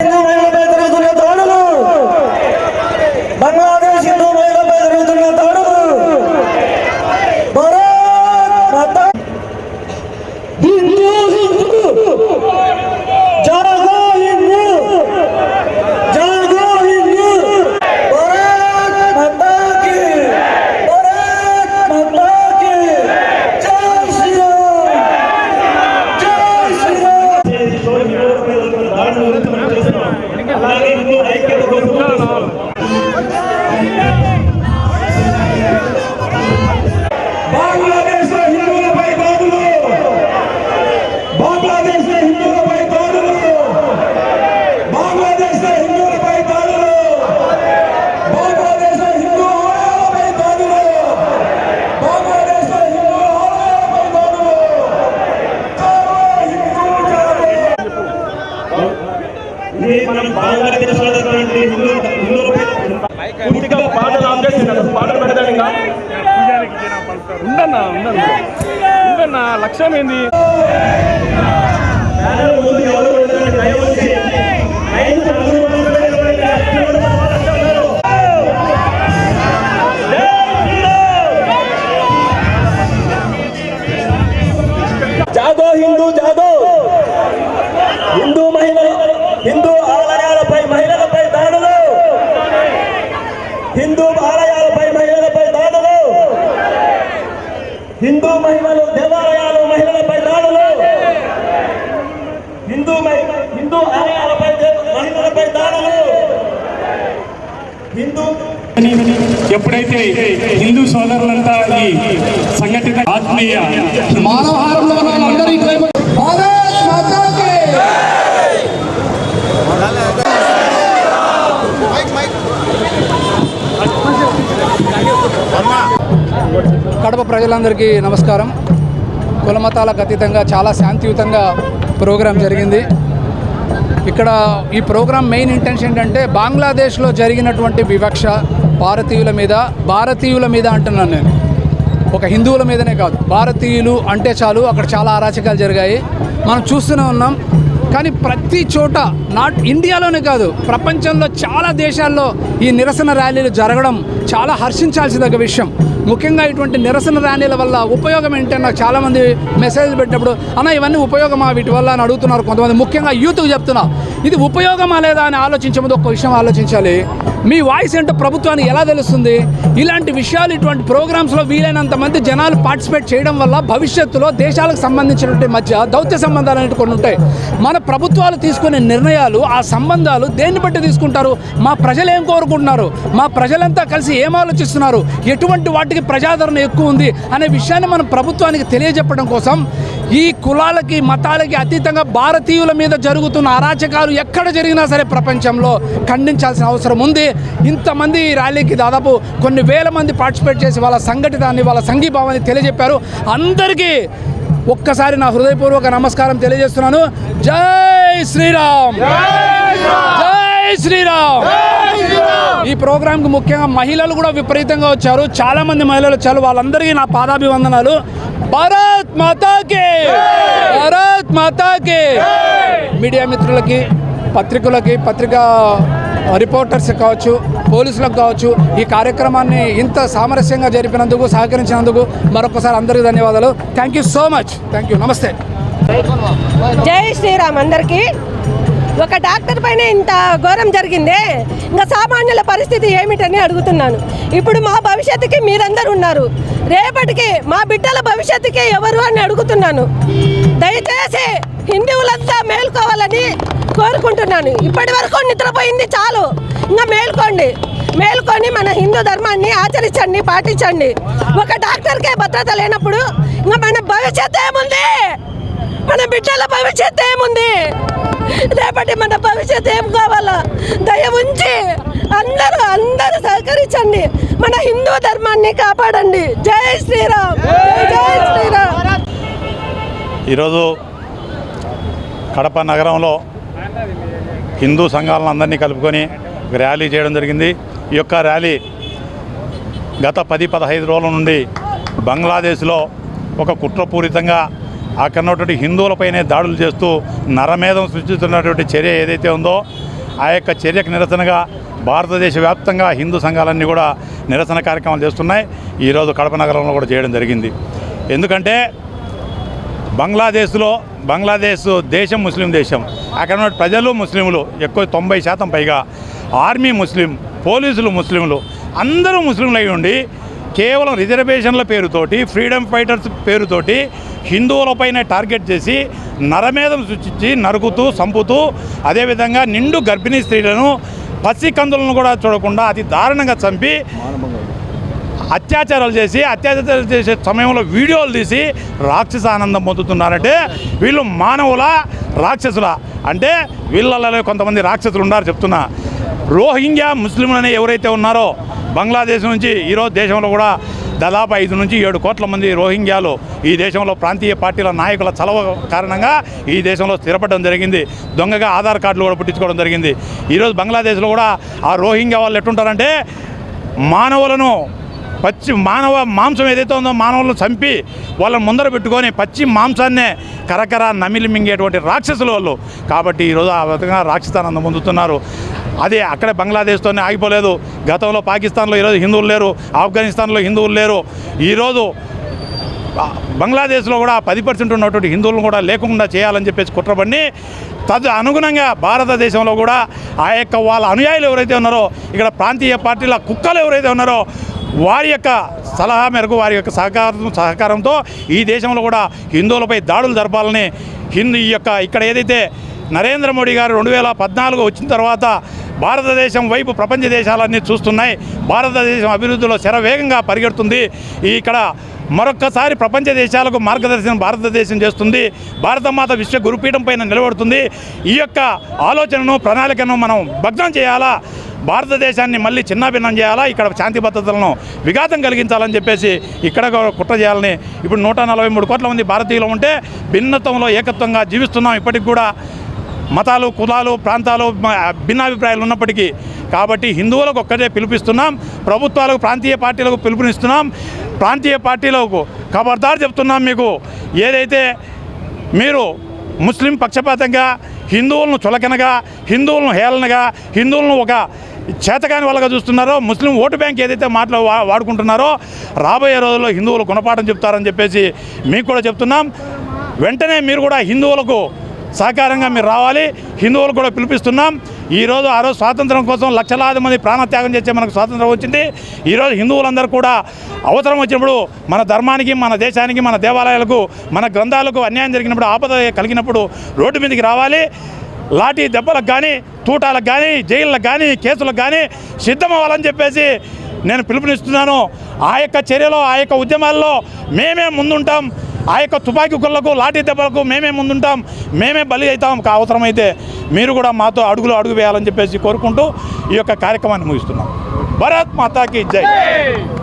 హిందూ మహిళలపై జరుగుతున్న పూర్తిగా పాటలు ఆపేసినారు పాటలు పెడతాడు ఇంకా. ఉండన్నా ఉండన్నా. ఉండన్నా లక్ష్యం ఏంది? ప్యానెల్ ఎవరు హిందూ ఆలయాలపై మహిళలపై దాడులు. హిందూ మహిళలు దేవాలయాలు మహిళలపై దాడులు. హిందూ హిందూ ఆలయాలపై మహిళలపై దాడులు. హిందూ ఎప్పుడైతే హిందూ సోదరులంతా ఈ సంఘటిత ఆత్మీయ మానవహారంలో కడప ప్రజలందరికీ నమస్కారం. కులమతాలకు అతీతంగా చాలా శాంతియుతంగా ప్రోగ్రాం జరిగింది. ఇక్కడ ఈ ప్రోగ్రాం మెయిన్ ఇంటెన్షన్ ఏంటంటే బంగ్లాదేశ్లో జరిగినటువంటి వివక్ష భారతీయుల మీద భారతీయుల మీద అంటున్నాను నేను. ఒక హిందువుల మీదనే కాదు భారతీయులు అంటే చాలు అక్కడ చాలా అరాచకాలు జరిగాయి. మనం చూస్తూనే ఉన్నాం కానీ ప్రతి చోట నాట్ ఇండియాలోనే కాదు ప్రపంచంలో చాలా దేశాల్లో ఈ నిరసన ర్యాలీలు జరగడం చాలా హర్షించాల్సిన విషయం. ముఖ్యంగా ఇటువంటి నిరసన ర్యాలీల వల్ల ఉపయోగం ఏంటంటే నాకు చాలామంది మెసేజ్ పెట్టినప్పుడు అన్న ఇవన్నీ ఉపయోగమా? వీటి వల్ల అని అడుగుతున్నారు కొంతమంది. ముఖ్యంగా యూత్కు చెప్తున్నా ఇది ఉపయోగమా లేదా? అని ఆలోచించే ముందు ఒక విషయం ఆలోచించాలి. మీ వాయిస్ ఏంటో ప్రభుత్వానికి ఎలా తెలుస్తుంది? ఇలాంటి విషయాలు ఇటువంటి ప్రోగ్రామ్స్లో వీలైనంత మంది జనాలు పార్టిసిపేట్ చేయడం వల్ల భవిష్యత్తులో దేశాలకు సంబంధించినటువంటి మధ్య దౌత్య సంబంధాలు అనేవి కొన్ని ఉంటాయి. మన ప్రభుత్వాలు తీసుకునే నిర్ణయాలు ఆ సంబంధాలు దేన్ని బట్టి తీసుకుంటారు? మా ప్రజలు ఏం కోరుకుంటున్నారు? మా ప్రజలంతా కలిసి ఏం ఆలోచిస్తున్నారు? ఎటువంటి వాటికి ప్రజాదరణ ఎక్కువ ఉంది? అనే విషయాన్ని మనం ప్రభుత్వానికి తెలియజెప్పడం కోసం ఈ కులాలకి మతాలకి అతీతంగా భారతీయుల మీద జరుగుతున్న అరాచకాలు ఎక్కడ జరిగినా సరే ప్రపంచంలో ఖండించాల్సిన అవసరం ఉంది. ఇంతమంది ఈ ర్యాలీకి దాదాపు కొన్ని వేల మంది పార్టిసిపేట్ చేసి వాళ్ళ సంఘటితాన్ని వాళ్ళ సంఘీభావాన్ని తెలియజెప్పారు. అందరికీ ఒక్కసారి నా హృదయపూర్వక నమస్కారం తెలియజేస్తున్నాను. జై శ్రీరామ్! జై శ్రీరామ్! ఈ ప్రోగ్రాంకి ముఖ్యంగా మహిళలు కూడా విపరీతంగా వచ్చారు. చాలా మంది మహిళలు వచ్చారు. వాళ్ళందరికీ నా పాదాభివందనాలు. భారత్ మాతాకి! భారత్ మాతాకి! మీడియా మిత్రులకి పత్రికలకి పత్రికా రిపోర్టర్స్ కావచ్చు పోలీసులకు కావచ్చు ఈ కార్యక్రమాన్ని ఇంత సామరస్యంగా జరిపినందుకు సహకరించినందుకు మరొకసారి అందరికీ ధన్యవాదాలు. Thank you so much thank you నమస్తే జై శ్రీరామ్ అందరికీ. ఒక డాక్టర్ పైన ఇంత ఘోరం జరిగిందే? ఇంకా సామాన్యుల పరిస్థితి ఏమిటని అడుగుతున్నాను. ఇప్పుడు మా భవిష్యత్తుకి మీరందరూ ఉన్నారు. రేపటికి మా బిడ్డల భవిష్యత్తుకి ఎవరు అని అడుగుతున్నాను. దయచేసి హిందువులంతా మేల్కోవాలని కోరుకుంటున్నాను. ఇప్పటి వరకు నిద్రపోయింది చాలు. ఇంకా మేల్కోండి. మేల్కొని మన హిందూ ధర్మాన్ని ఆచరించండి పాటించండి. ఒక డాక్టర్కే భద్రత లేనప్పుడు ఇంకా మన భవిష్యత్తు ఏముంది? మన బిడ్డల భవిష్యత్తు ఏముంది? రేపటి మన భవిష్యత్తు ఏం కావాలా? దయ ఉంచి అందరూ అందరూ సహకరించండి. మన హిందూ ధర్మాన్ని కాపాడండి. జై శ్రీరామ్. జై శ్రీరామ్. ఈరోజు కడప నగరంలో హిందూ సంఘాలను అందరినీ కలుపుకొని ర్యాలీ చేయడం జరిగింది. ఈ యొక్క ర్యాలీ గత పది పదహైదు రోజుల నుండి బంగ్లాదేశ్లో ఒక కుట్రపూరితంగా అక్కడ ఉన్నటువంటి హిందువులపైనే దాడులు చేస్తూ నరమేధం సృష్టిస్తున్నటువంటి చర్య ఏదైతే ఉందో ఆ యొక్క చర్యకు నిరసనగా భారతదేశ వ్యాప్తంగా హిందూ సంఘాలన్నీ కూడా నిరసన కార్యక్రమాలు చేస్తున్నాయి. ఈరోజు కడప నగరంలో కూడా చేయడం జరిగింది. ఎందుకంటే బంగ్లాదేశ్లో బంగ్లాదేశ్ దేశం ముస్లిం దేశం. అక్కడ ఉన్న ప్రజలు ముస్లింలు ఎక్కువ తొంభై శాతం పైగా. ఆర్మీ ముస్లిం పోలీసులు ముస్లింలు అందరూ ముస్లింలు అయి ఉండి కేవలం రిజర్వేషన్ల పేరుతోటి ఫ్రీడమ్ ఫైటర్స్ పేరుతోటి హిందువులపైనే టార్గెట్ చేసి నరమేధం సృష్టించి నరుకుతూ చంపుతూ అదేవిధంగా నిండు గర్భిణీ స్త్రీలను పసి కందులను కూడా చూడకుండా అతి దారుణంగా చంపి అత్యాచారాలు చేసి అత్యాచారాలు చేసే సమయంలో వీడియోలు తీసి రాక్షస ఆనందం పొందుతున్నారంటే వీళ్ళు మానవుల రాక్షసుల. అంటే వీళ్ళలో కొంతమంది రాక్షసులు ఉన్నారు చెప్తున్నా. రోహింగ్యా ముస్లింలని ఎవరైతే ఉన్నారో బంగ్లాదేశ్ నుంచి ఈరోజు దేశంలో కూడా దాదాపు ఐదు నుంచి ఏడు కోట్ల మంది రోహింగ్యాలు ఈ దేశంలో ప్రాంతీయ పార్టీల నాయకుల చలవ కారణంగా ఈ దేశంలో స్థిరపడడం జరిగింది. దొంగగా ఆధార్ కార్డులు కూడా పుట్టించుకోవడం జరిగింది. ఈరోజు బంగ్లాదేశ్లో కూడా ఆ రోహింగ్యా వాళ్ళు ఎట్టుంటారంటే మానవులను పచ్చి మానవ మాంసం ఏదైతే ఉందో మానవులను చంపి వాళ్ళని ముందర పెట్టుకొని పచ్చి మాంసాన్నే కరకర నమిలి మింగేటువంటి రాక్షసులు వాళ్ళు. కాబట్టి ఈరోజు ఆ విధంగా రాక్షసానందం పొందుతున్నారు. అదే అక్కడే బంగ్లాదేశ్తోనే ఆగిపోలేదు. గతంలో పాకిస్తాన్లో ఈరోజు హిందువులు లేరు. ఆఫ్ఘనిస్తాన్లో హిందువులు లేరు. ఈరోజు బంగ్లాదేశ్లో కూడా పది పర్సెంట్ ఉన్నటువంటి హిందువులను కూడా లేకుండా చేయాలని చెప్పేసి కుట్రపడి తదు అనుగుణంగా భారతదేశంలో కూడా ఆ యొక్క వాళ్ళ అనుయాయులు ఎవరైతే ఉన్నారో ఇక్కడ ప్రాంతీయ పార్టీల కుక్కలు ఎవరైతే ఉన్నారో వారి యొక్క సలహా మేరకు వారి యొక్క సహకారం సహకారంతో ఈ దేశంలో కూడా హిందువులపై దాడులు జరపాలని హిందూ ఈ యొక్క ఇక్కడ ఏదైతే నరేంద్ర మోడీ గారు రెండు వేల పద్నాలుగు వచ్చిన తర్వాత భారతదేశం వైపు ప్రపంచ దేశాలన్నీ చూస్తున్నాయి. భారతదేశం అభివృద్ధిలో శరవేగంగా పరిగెడుతుంది. ఇక్కడ మరొక్కసారి ప్రపంచ దేశాలకు మార్గదర్శనం భారతదేశం చేస్తుంది. భారతమాత విశ్వ గురుపీఠం పైన నిలబడుతుంది. ఈ యొక్క ఆలోచనను ప్రణాళికను మనం భగ్నం చేయాలా? భారతదేశాన్ని మళ్ళీ చిన్నాభిన్నం చేయాలా? ఇక్కడ శాంతి భద్రతలను విఘాతం కలిగించాలని చెప్పేసి ఇక్కడ కుట్ర చేయాలని ఇప్పుడు నూట నలభై మూడు కోట్ల మంది భారతీయులు ఉంటే భిన్నత్వంలో ఏకత్వంగా జీవిస్తున్నాం ఇప్పటికి కూడా. మతాలు కులాలు ప్రాంతాలు భిన్నాభిప్రాయాలు ఉన్నప్పటికీ. కాబట్టి హిందువులకు ఒక్కటే పిలుపిస్తున్నాం ప్రభుత్వాలకు ప్రాంతీయ పార్టీలకు పిలుపునిస్తున్నాం. ప్రాంతీయ పార్టీలకు ఖబర్దారు చెప్తున్నాం మీకు. ఏదైతే మీరు ముస్లిం పక్షపాతంగా హిందువులను చులకనగా హిందువులను హేళనగా హిందువులను ఒక చేతకాని వాళ్ళగా చూస్తున్నారో ముస్లిం ఓటు బ్యాంక్ ఏదైతే మాటలు వా- వాడుకుంటున్నారో రాబోయే రోజుల్లో హిందువులు గుణపాఠం చెప్తారని చెప్పేసి మీకు కూడా చెప్తున్నాం. వెంటనే మీరు కూడా హిందువులకు సహకారంగా మీరు రావాలి. హిందువులు కూడా పిలిపిస్తున్నాం. ఈరోజు ఆ రోజు స్వాతంత్రం కోసం లక్షలాది మంది ప్రాణత్యాగం చేసే మనకు స్వాతంత్రం వచ్చింది. ఈరోజు హిందువులందరూ కూడా అవసరం వచ్చినప్పుడు మన ధర్మానికి మన దేశానికి మన దేవాలయాలకు మన గ్రంథాలకు అన్యాయం జరిగినప్పుడు ఆపద కలిగినప్పుడు రోడ్డు మీదకి రావాలి. లాఠీ దెబ్బలకు కానీ తూటాలకు కానీ జైళ్ళకు కానీ కేసులకు కానీ సిద్ధమవ్వాలని చెప్పేసి నేను పిలుపునిస్తున్నాను. ఆ యొక్క చర్యలో ఆ యొక్క ఉద్యమాల్లో మేమే ముందుంటాం. ఆ యొక్క తుపాకీ గుళ్ళకు లాఠీ దెబ్బలకు మేమే ముందుంటాం. మేమే బలి అవుతాం. కా- అవసరమైతే మీరు కూడా మాతో అడుగులు అడుగు వేయాలని చెప్పేసి కోరుకుంటూ ఈ యొక్క కార్యక్రమాన్ని ముగిస్తున్నాం. భరత్ మాతాకి జై.